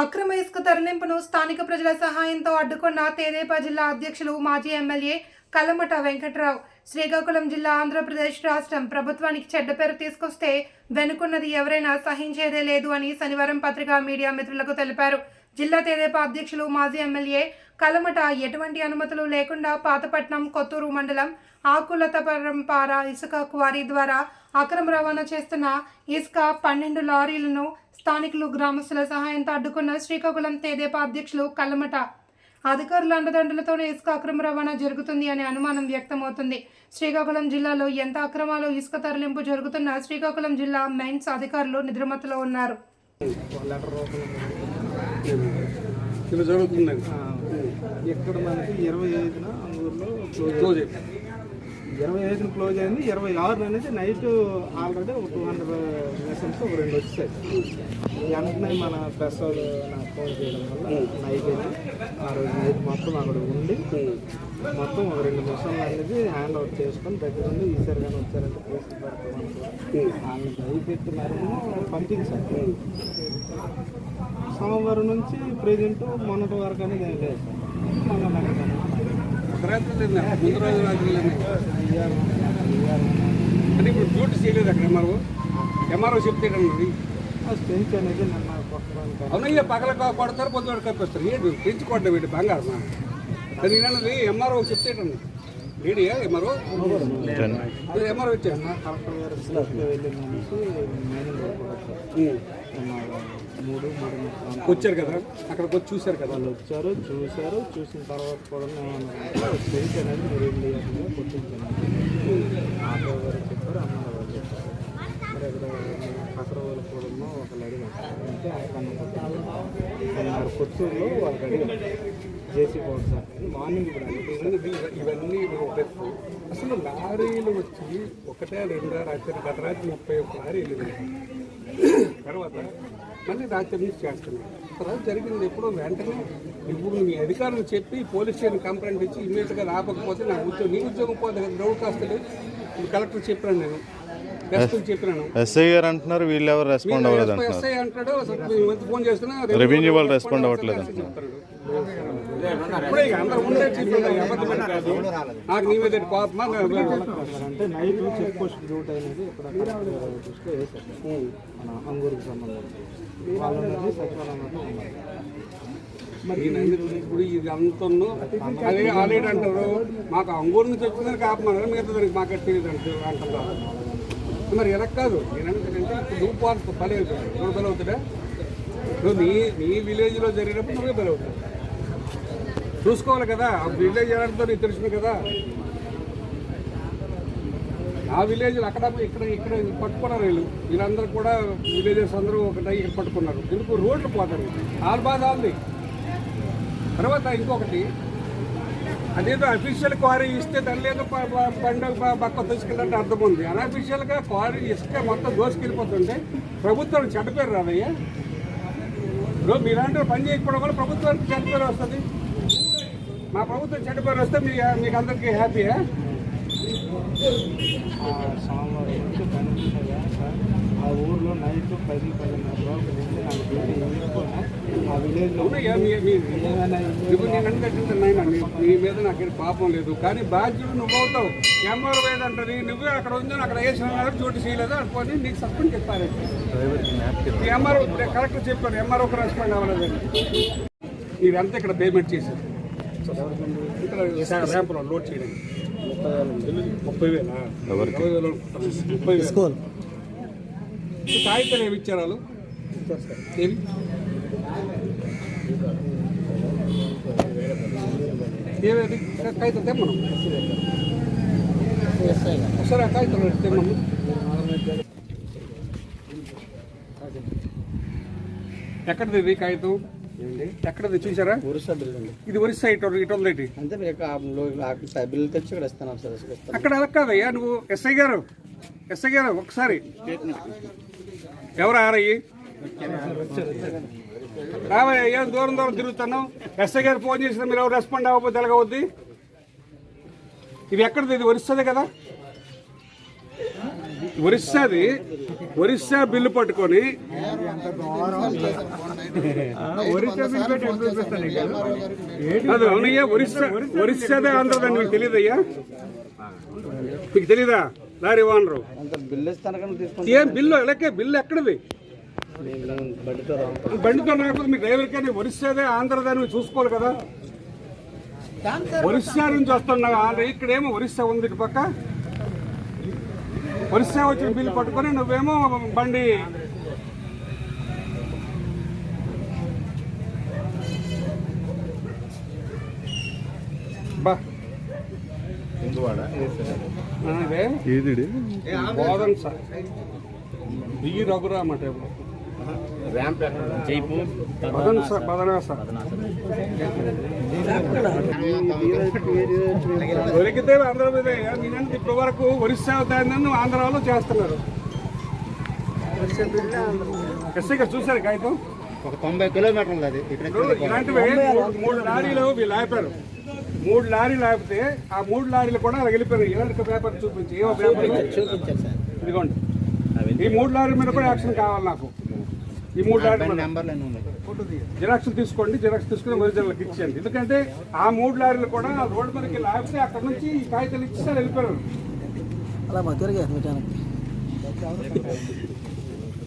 అక్రమ ఇసుక తరలింపును స్థానిక ప్రజల సహాయంతో అడ్డుకున్న తేదేపా జిల్లా అధ్యక్షులు మాజీ ఎమ్మెల్యే కలమట వెంకట్రావు. శ్రీకాకుళం జిల్లా ఆంధ్రప్రదేశ్ రాష్ట్రం ప్రభుత్వానికి చెడ్డ పేరు తీసుకొస్తే వెనుకున్నది ఎవరైనా సహించేదే లేదు అని శనివారం పత్రికా మీడియా మిత్రులకు తెలిపారు. జిల్లా తెదేపా అధ్యక్షులు మాజీ ఎమ్మెల్యే కలమట ఎటువంటి అనుమతులు లేకుండా పాతపట్నం కొత్తూరు మండలం ఆకులతపరంపార ఇసుక క్వారీ ద్వారా అక్రమ రవాణా చేస్తున్న ఇసుక పన్నెండు లారీలను స్థానికులు గ్రామస్తుల సహాయంతో అడ్డుకున్న శ్రీకాకుళం తెదేపా అధ్యక్షులు కల్లమట అధికారుల అండదండలతోనే ఇసుక అక్రమ రవాణా జరుగుతుంది అనే అనుమానం వ్యక్తమవుతుంది. శ్రీకాకుళం జిల్లాలో ఎంత అక్రమాలు ఇసుక తరలింపు జరుగుతున్నా శ్రీకాకుళం జిల్లా మైన్స్ అధికారులు నిద్రమత్తులో ఉన్నారు. ఇక్కడ మనకి ఇరవై ఐదున క్లోజ్ ఇరవై ఐదున క్లోజ్ అయింది. ఇరవై ఆరు అనేది నైట్ ఆల్రెడీ ఒక టూ హండ్రెడ్ మెషన్స్ ఒక రెండు వచ్చాయి. వెంటనే మన ప్రెస్ నాకు ఫోన్ చేయడం వల్ల నైట్ అయితే ఆ రోజు నైట్ మొత్తం అక్కడ ఉండి మొత్తం ఒక రెండు మిషన్లు అనేది హ్యాండ్ అవుట్ చేసుకొని దగ్గర ఉండి ఈసారి కానీ వచ్చారంటే కేసులు పెడతామని వాళ్ళని భయపెట్టి మరి పంపించారు సోమవారం నుంచి ప్రజెంట్ మొన్నటి వరకు అనేది ఏం లేదు సార్ మొన్న నాకు ఒక రాత్రి ముందు రోజు రాత్రి అంటే ఇప్పుడు డ్యూటీ చేయలేదు అక్కడ ఎంఆర్ఓ. ఎంఆర్ఓ చెప్తే అవునయ్యా పగల కొడతారు పొద్దున కప్పిస్తారు. ఏంటి? పెంచి కొట్ట వీటి బంగారం అది నేనన్నది ఎంఆర్ఓ చెప్తేటండి లేడియా ఎంఆర్ఓ? ఎంఆర్ఓ వచ్చాను వచ్చారు కదా? అక్కడికి వచ్చి చూశారు కదా? వాళ్ళు వచ్చారు చూశారు. చూసిన తర్వాత కూడా మేము స్ట్రెంత్ అనేది మీరు ఏం చేయాలి కొట్టించాను ఆటో గారు చెప్పారు అమ్మాయి గారు చెప్పారు. మరి అక్కడ కసర వాళ్ళు కూడా ఒకళ్ళు అడిగారు. అంటే అక్కడ మరి కొత్తూరులో వాళ్ళకి అడిగారు. జేసీ పోటీ సార్ మార్నింగ్ ఇప్పుడు ఇవన్నీ పెట్టు అసలు లారీలు వచ్చి ఒకటే రెండా రాత్రి గత రాత్రి ముప్పై ఒక్క లారీలు వెళ్ళినాయి. తర్వాత మళ్ళీ రాత్రి నుంచి చేస్తున్నాయి తర్వాత జరిగింది ఎప్పుడో వెంటనే ఇప్పుడు మీ అధికారులు చెప్పి పోలీస్ స్టేషన్ కంప్లైంట్ ఇచ్చి ఇమీడియట్గా రాకపోతే నాకు ఉద్యోగం నీ ఉద్యోగం పోతే కదా గ్రౌండ్ కాస్తలేదు కలెక్టర్ చెప్పాను నేను. ఎస్ఐ గారు అంటున్నారు వీళ్ళు ఎవరు రెస్పాండ్ అవ్వలేదు అంటున్నారు. చేస్తున్నా రెవెన్యూ వాళ్ళు రెస్పాండ్ అవ్వట్లేదు అంటున్నారు. నాకు నీ మీద కోపమా అంటే నైట్ చెక్ పోస్ట్ డ్యూట్ అనేది ఇక్కడ కలెక్టర్ దృష్టిలో వేశారు మన అంగూరుకి సంబంధించి వాళ్ళు అనేది సచివాలయంలో ఉన్నారు ఇప్పుడు ఇది అంతను అదే ఆల్రెడీ అంటారు మాకు అంగూరు నుంచి వచ్చిందని కాపమన్నారు మిగతా దానికి మాకు తెలియదు అంటారు మరి ఎలా కాదు నేనంటే ఇప్పుడు నువ్వు పోతా పని అవుతుంది నువ్వు బలి అవుతాడా నీ నీ విలేజ్లో జరిగినప్పుడు నువ్వే బలి అవుతావు చూసుకోవాలి కదా. ఆ విలేజ్ ఎవరితో నీకు తెలుసు కదా. ఆ విలేజ్లు అక్కడ ఇక్కడ ఇక్కడ పట్టుకున్నారు వీళ్ళు. వీళ్ళందరూ కూడా విలేజెస్ అందరూ ఒకటి ఇక్కడ పట్టుకున్నారు. ఎందుకు రోడ్లు పోతారు. ఆల్ బాధ ఉంది. తర్వాత ఇంకొకటి అదేదో అఫీషియల్ క్వారీ ఇస్తే దాని లేదు పండుగ పక్క తీసుకెళ్ళాలంటే అర్థం ఉంది. అన్అఫీషియల్గా క్వారీ ఇస్తే మొత్తం దోసుకెళ్ళిపోతుంటే ప్రభుత్వం చెడ్డ పేరు రాదయ్యా. ఇప్పుడు పని చేయకపోవడం వల్ల ప్రభుత్వానికి చెడ్డ పేరు వస్తుంది. మా ప్రభుత్వం చెడ్డ పేరు వస్తే మీ మీకు అందరికీ హ్యాపీయా ఆ సోమవారం ఆ ఊర్లో నైట్ పది పదిన్నర లోపు వెళ్ళి నాకు డ్యూటీ వేసుకున్నా ఆ విలేజ్లో అవునయ్యా మీ మీ ఏమైనా ఇప్పుడు నేను నీ- మీద నాకు పాపం లేదు. కానీ బాధ్యుడు నువ్వు అవుతావు. ఎంఆర్ వేదంటది నువ్వే అక్కడ ఉందని అక్కడ వేసిన చోటు చేయలేదు? అనుకోని నీకు సస్పెండ్ చెప్పారు ఎంఆర్ కరెక్ట్ చెప్పారు ఎంఆర్ ఒక రెస్పాండ్ అవ్వలేదని మీరంతా ఇక్కడ పేమెంట్ చేశారు. ఇక్కడ లోడ్ చేయడానికి ముప్పై వేల ముప్పై వేలు ముప్పై వేలు కాగితాలు ఏమి ఇచ్చారు వాళ్ళు ఏమి కాగితం తెమ్మను సరే ఆ కాగితం తెమ్మను ఎక్కడిది కాగితం? ఎక్కడిది? చూసారా ఒరిస్సా బిల్ అండి. ఇది ఒరిస్సా ఇటు ఇటు ఉంది ఇటు. అంతే ఆ బిల్ తెచ్చి ఇక్కడ ఇస్తాను సార్ అక్కడ అలా కాదయ్యా నువ్వు ఎస్ఐ గారు ఎస్ఐ గారు ఒకసారి. ఎవరు ఆరయ్యి రావయ్యా ఏం దూరం దూరం తిరుగుతాను ఎస్ఐ గారు ఫోన్ చేసిన మీరు ఎవరు రెస్పాండ్ అవ్వకపోతే ఎలాగవుద్ది ఇది ఎక్కడిది? ఇది ఒరిస్తుంది కదా? ఒరిస్సాది ఒరిస్సా బిల్లు పట్టుకొని అది అవునయ్యా ఒరిస్సా ఒరిస్సాదే ఆంధ్రదని మీకు తెలియదయ్యా మీకు తెలీదా? Lorry owner. ఏం బిల్లు ఎలకే బిల్లు ఎక్కడది? బండితో రాకపోతే మీ డ్రైవర్ కానీ ఒరిస్సాదే ఆంధ్రదాన్ని మీరు చూసుకోవాలి కదా. ఒరిస్సా నుంచి వస్తున్నా ఇక్కడేమో ఒరిస్సా ఉంది ఇటు పక్క. ఒరిస్సా వచ్చిన బిల్లు పట్టుకొని నువ్వేమో బండి ఇదే? బోధన్ సార్. బి రఘురామ్ అంటే దొరికితే ఆంధ్ర మీద నేనంటే ఇప్పటి వరకు ఒరిస్సా దాన్ని ఆంధ్రాలో చేస్తున్నారు. ఎస్ఐగా చూశారు కాగితం ఒక తొంభై కిలోమీటర్లు అది. ఇలాంటివి మూడు- లారీలు వీళ్ళు ఆపారు. మూడు లారీలు ఆపితే ఆ మూడు లారీలు కూడా అలా వెళ్ళిపోయారు ఇలాంటి పేపర్ చూపించి ఏవో పేపర్ చూపించారు సార్. ఇదిగోండి. ఈ మూడు లారీల మీద కూడా యాక్షన్ కావాలి నాకు. ఈ మూడు జిరాక్స్ తీసుకోండి జిరాక్స్ తీసుకుని ఒరిజినల్కి ఇచ్చేయండి. ఎందుకంటే ఆ మూడు లారీలు కూడా ఆ రోడ్డు మీదకి లాగితే అక్కడ నుంచి ఈ కాగితాలు ఇచ్చి సార్ వెళ్ళిపోయారు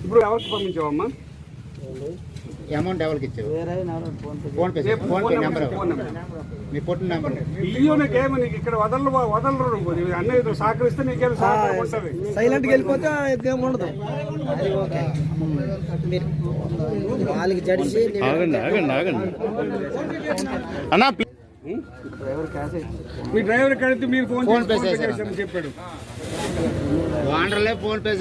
ఇప్పుడు ఎవరికి పంపించావమ్మా. అమౌంట్ ఎవరికి ఇచ్చారు వేరే PhonePe phone number phone number. మీ పుట్టిన నెంబర్. నీకు ఇక్కడ వదలరు వదలరు సహకరిస్తే సహకారం సైలెంట్కి వెళ్ళిపోతే ఏం ఉండదు. అది ఓకే మీరు వాళ్ళకి జడిసి ఆగండి ఆగండి ఆగండి. అన్నా ప్లీజ్ డ్రైవర్ క్యాష్ మీ డ్రైవర్ కడితే మీరు ఫోన్ ఫోన్ పే? చేశారని చెప్పాడు. వాండర్లే ఫోన్ పే